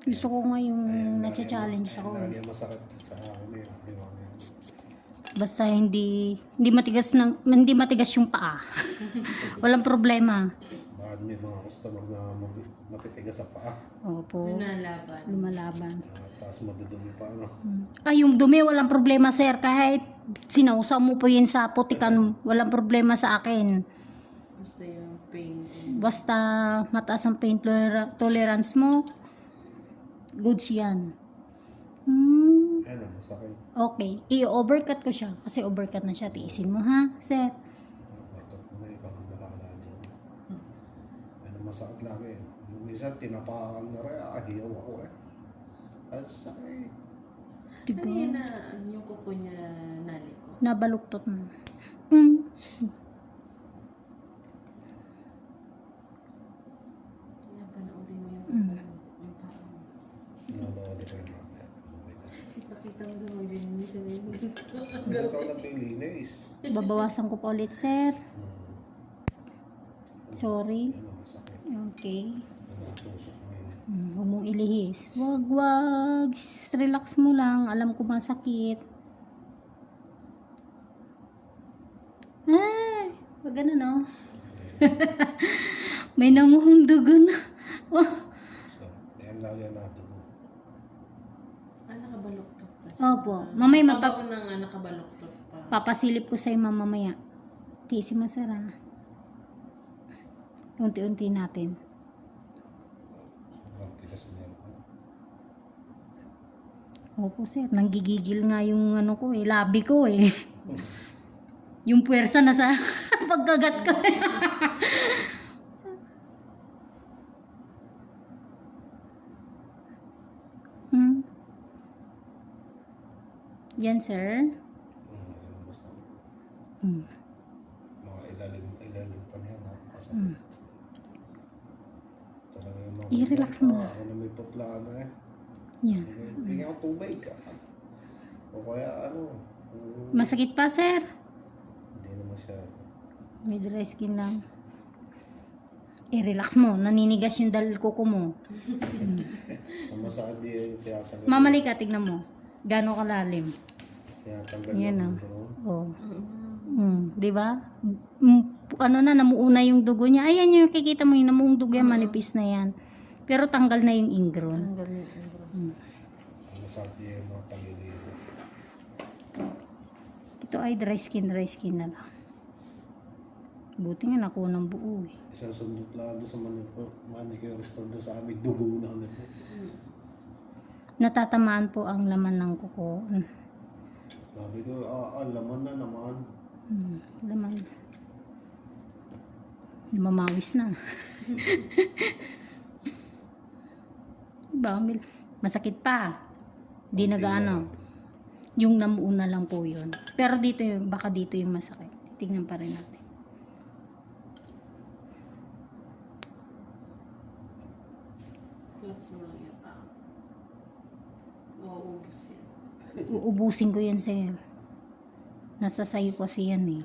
Gusto ko nga yung nacha-challenge ako. Lagi eh. masakit sa akin eh. Di ba? Ayan. Basta hindi hindi matigas ng hindi matigas yung paa. Walang problema. Baka may mga customer na mag- matitigas sa paa. Opo. Nalaban. Lumalaban. Ah, tapos madudumi pa ano. Ay, yung dumi, walang problema, sir. Kahit sinausaw mo po yun sa putikan, walang problema sa akin. Basta yung pain. Basta mataas ang pain toler- tolerance mo, goods yan. Hmm, Ayan ang masakit. okay. I-overcut ko siya. Kasi overcut na siya. Tiisin mo, ha, sir? Batot mo na ikaw ang bahala dyan. Ano masakit lagi. Nung Minsan tinapakan na rin. Ah, hiyaw ako eh. Ang sakit. Diba? Kanina, yung kuko niya naliko. Nabaluktot mo. Hmm. Kaya panoodin mo yung Mm. yung parang. Nanonood ko yung mamaya. Okay na. Ipakita mo daw maglilinis na yun. Hindi ikaw naglilinis. Babawasan ko pa ulit, sir. Sorry. Okay. Hmm, huwag mong ilihis. Wag, wag. Relax mo lang. Alam ko masakit. Ay, wag ganun, no? May namuhong dugo na. Wah. So, yan lagi natin. Ah, nakabaluktot pa siya. Opo. Mamay mapa Pabaon na nga nakabaluktot. Papasilip ko sa'yo mamamaya. Tiisin mo, sir, ha? Unti-unti natin. Sobrang tigas niya. Opo, sir. Nanggigigil nga yung ano ko eh. Labi ko eh. yung puwersa na sa pagkagat ko. hmm? Yan, sir. Hmm, yan ang masakit. Hmm. Mga ilalim, ilalim pa niya. Napakasakit. Hmm. Talaga yung mga... I-relax mo na. Ah, Ako na may putla na eh. Yan. Bigyan ko tubig ka. O kaya ano. mm, Masakit pa, sir. Hindi naman siya. May dry skin lang. I-relax mo. Naninigas yung dal kuko mo. Ang masakit di yung tiyatanggal. Mamali ka, tignan mo. Gano'ng kalalim. Tiyatanggal Yan yung ah. doon. Oh. Mm. Mm, 'di ba? Mm, ano na namuuna yung dugo niya. Ayan yung kikita mo yung namuong dugo yan, manipis na yan. Pero tanggal na yung ingron. Tanggal na yung ingro. Mm. Ito ay dry skin, dry skin na lang. Buti nga nakuha ng buo eh. Isang sundot lang doon sa manicure, manicurist doon sa amin. Dugo na ano. Natatamaan po ang laman ng kuko. Mm, Sabi ko, ah, ah, laman na naman. Mm, laman. Lumamawis na. diba? Masakit pa. Di Konti nagaano. Yung namuuna lang po yun. Pero dito yung, baka dito yung masakit. Tingnan pa rin natin. Relax mo lang yan pa. Mauubos yan. Uubusin ko yan, sir. Nasa sayo kasi yan eh.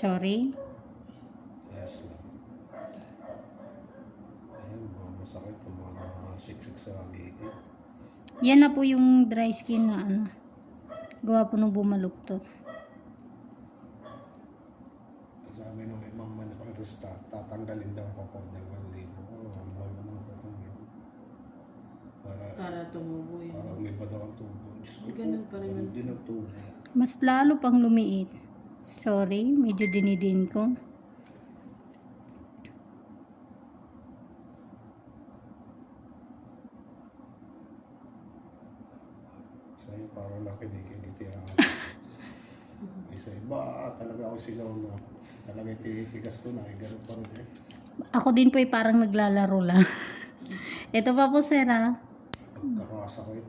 Sorry. Yes. Ayun, masakit po mga nakasiksik sa gigit. Yan na po yung dry skin na ano. Gawa po nung bumaluktot. Sabi nung ibang manicurist, ta- tatanggalin daw ko ko dalawang libo. Oh, ang mahal naman ako kung yun. Para, Para tumubo yun. para umiba daw ang tubo. Diyos ko Ganun pa rin ganun din ang tubo. Mas lalo pang lumiit. Sorry, medyo dinidin ko. Sa'yo parang lang kinikiliti ako. Isa iba, ah, talaga ako sigaw na. Talaga tinitigas ko na, eh, ganun pa rin eh. Ako din po ay parang naglalaro lang. Ito pa po, sir, ha? Pagkakasa ko eh.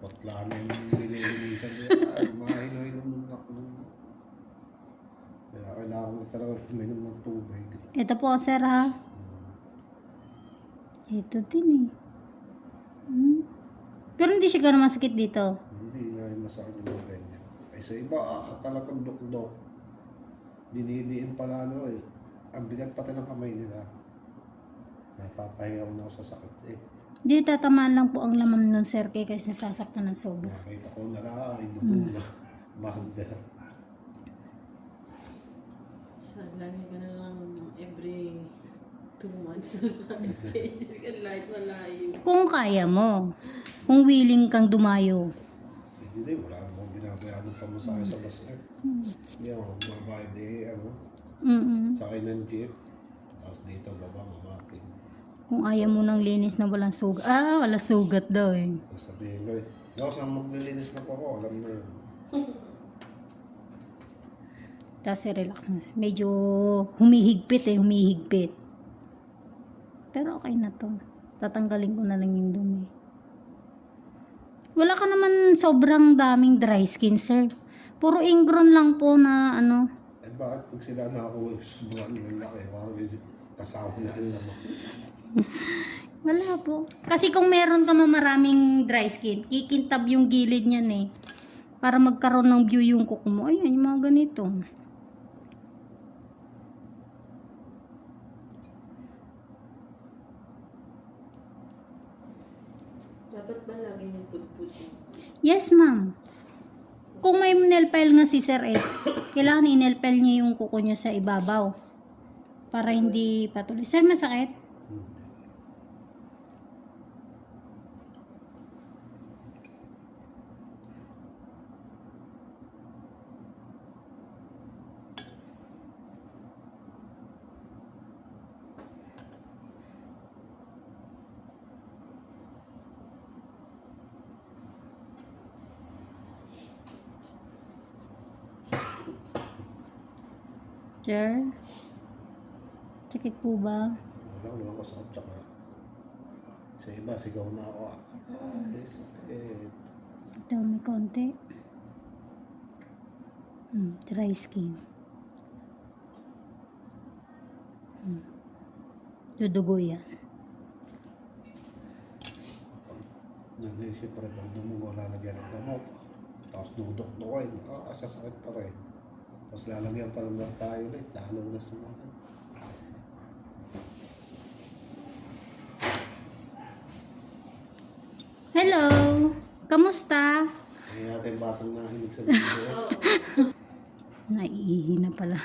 Potla na yung nililinisan niya. Ay, mga hilo-hilo ng naklo. Kaya kailangan mo talaga uminom ng tubig. Ito po, sir, ha? Ito din, eh. Hmm. Pero hindi siya ganun masakit dito. Hindi nga yung masakit yung mga ganyan. Ay sa iba, ah, talagang dok-dok. Dinidiin pala ano eh. Ang bigat pati ng kamay nila. Napapahiyaw na ako sa sakit eh. Hindi, tatamaan lang po ang laman nun, sir, kaya kasi nasasaktan ng sobra. Nakita ko na lang, ay dugo na. Murder. Sa lagi ka na lang every two months. Schedule ka light malayo. Kung kaya mo. Kung willing kang dumayo. Hindi din, wala namang binabayaan ng pamasahe sa bus eh. Hindi ako magbayad eh, ano, Mm-mm. sakay ng jeep. Tapos dito baba, mamakin. Kung ayaw mo ng linis na walang sugat. Ah, wala sugat daw eh. Sabihin ko eh, Laos ang maglilinis na po ako, alam na yun. Tapos relax na. Medyo humihigpit eh, humihigpit. Pero okay na to. Tatanggalin ko na lang yung dumi. Wala ka naman sobrang daming dry skin, sir. Puro ingron lang po na ano. Eh bakit pag sila nakakuha yung mga lalaki, parang kasama na yun naman. Wala po. Kasi kung meron ka maraming dry skin, kikintab yung gilid niyan eh. Para magkaroon ng view yung kuko mo. Ayan, yung mga ganito. Dapat ba laging put-put yun? Yes, ma'am. Kung may nail file nga si Sir eh, kailangan i-nail file niya yung kuko niya sa ibabaw. Para hindi patuloy. Sir, masakit? Hindi. Sir? Sakit po ba? Wala, wala ko sa tsaka. Sa iba, sigaw na ako. ah. Ay, sakit. Ito, may konti. Hmm, dry skin. Hmm. Dudugo yan. Eh, siyempre, pag dumugo, lalagyan ng gamot. Tapos dudok-dukoy, ah, sasakit pa rin. Tapos lalagyan pa ng tayo ulit, lalo na sumakit. Hello! Kamusta? Kaya natin batang nahilig sa video. Naiihi na pala.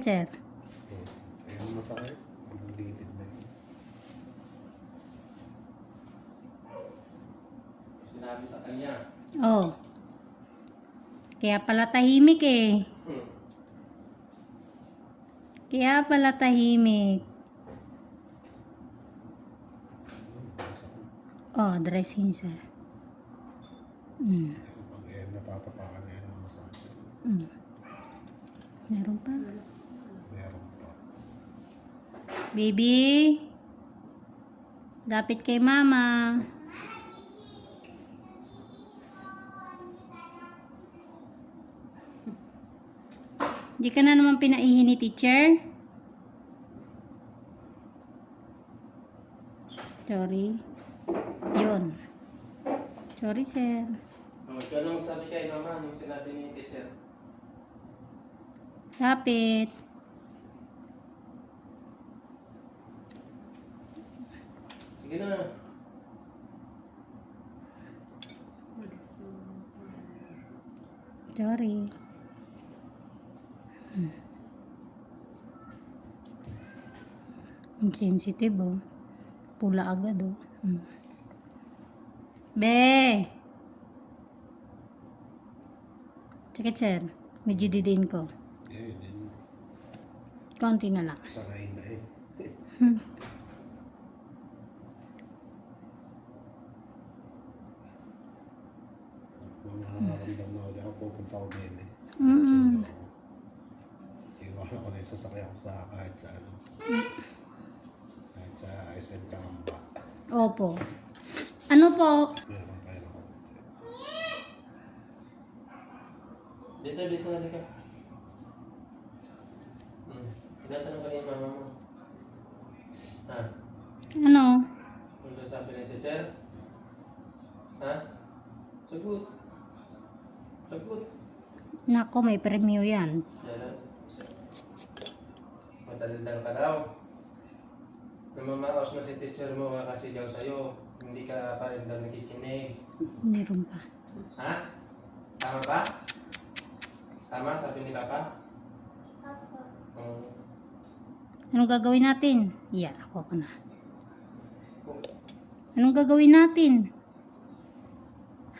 Sir. Kaya ang masakit, litid na yun. Sinabi sa kanya. Oh. Kaya pala tahimik eh. Hmm. Kaya pala tahimik. Oh, dressing sir. Mm. Pag eh, natatapakan na masakit. Mm. Meron pa. Meron pa. Baby. Lapit kay mama. Di ka na naman pinaihi ni teacher? Sorry. Yun. Sorry, sir. Oh, ganun sabi kay mama nung sinabi ni teacher. Lapit. Sige na. Sorry. Hmm. Ang sensitive oh. Pula agad oh. Hmm. Be! Sakit sir. Medyo didiin ko. Eh, din. Konti na lang. Sanay na eh. Hmm. Kung nakakaramdam na ulit ako, pupunta ako din eh. Iwan ako na sasakyan ako sa kahit sa ano. Kahit sa SM Karamba. Opo. Ano po? Meron pa yun ako. Dito, dito, halika. Ano sabi ni teacher? Ha? Sagot. Sagot. Nako, may premyo yan. Madaldal ka daw. Namamaraos na si teacher mo kakasigaw sa'yo. Hindi ka pa rin daw nakikinig. Meron pa. Ha? Tama ba? Tama, sabi ni Papa? Oo. Anong gagawin natin? Yan, ako ko na. Anong gagawin natin?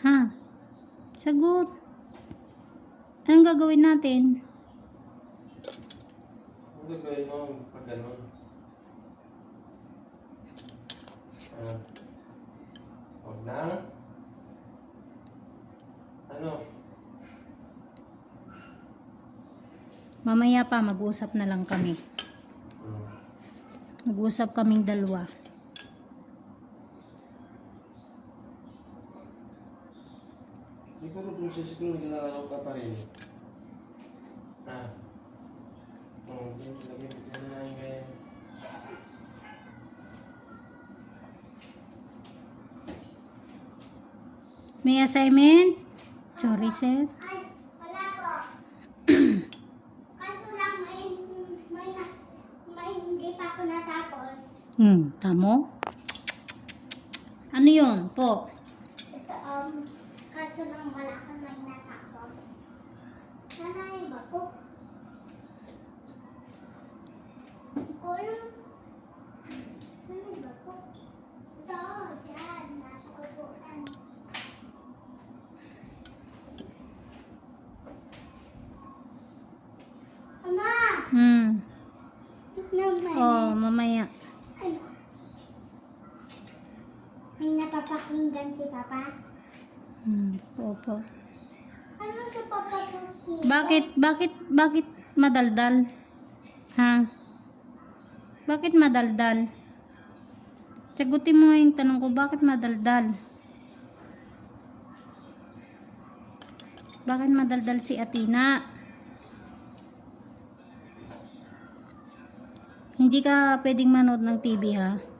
Ha? Sagot. Anong gagawin natin? Ano gagawin mo pag ganun? Ah. Huwag na. Ano? Mamaya pa, mag-usap na lang kami. Hmm. Mag-usap kaming dalawa. Siguro kung siya siguro naglalaro ka pa rin. Ah. Oo, oh, lagi mo na yung ganyan. May assignment? Sorry, sir. Ay, wala po. Kaso lang may, may, na- may hindi pa ako natapos. Hmm, tamo? Ano yon po? Ito, um, kaso lang wala kang may natapos. Sana yung bako. Ko lang. Sana yung bako. Ito, dyan, nasa upuan. Ama! Hmm. Naman. Oh, mamaya. Ano? May napapakinggan si Papa? Hmm, opo. Ano sa papakinggan? Bakit, bakit, bakit madaldal? Ha? Bakit madaldal? Sagutin mo yung tanong ko, bakit madaldal? Bakit madaldal si Atina? Hindi ka pwedeng manood ng TV ha?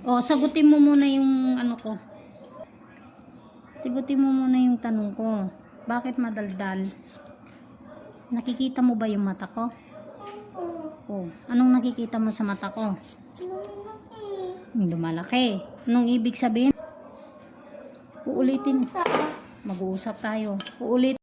O, sagutin mo muna yung ano ko. Sagutin mo muna yung tanong ko. Bakit madaldal? Nakikita mo ba yung mata ko? Oh, anong nakikita mo sa mata ko? Lumalaki. Anong ibig sabihin? Uulitin. Mag-uusap tayo. Uulit.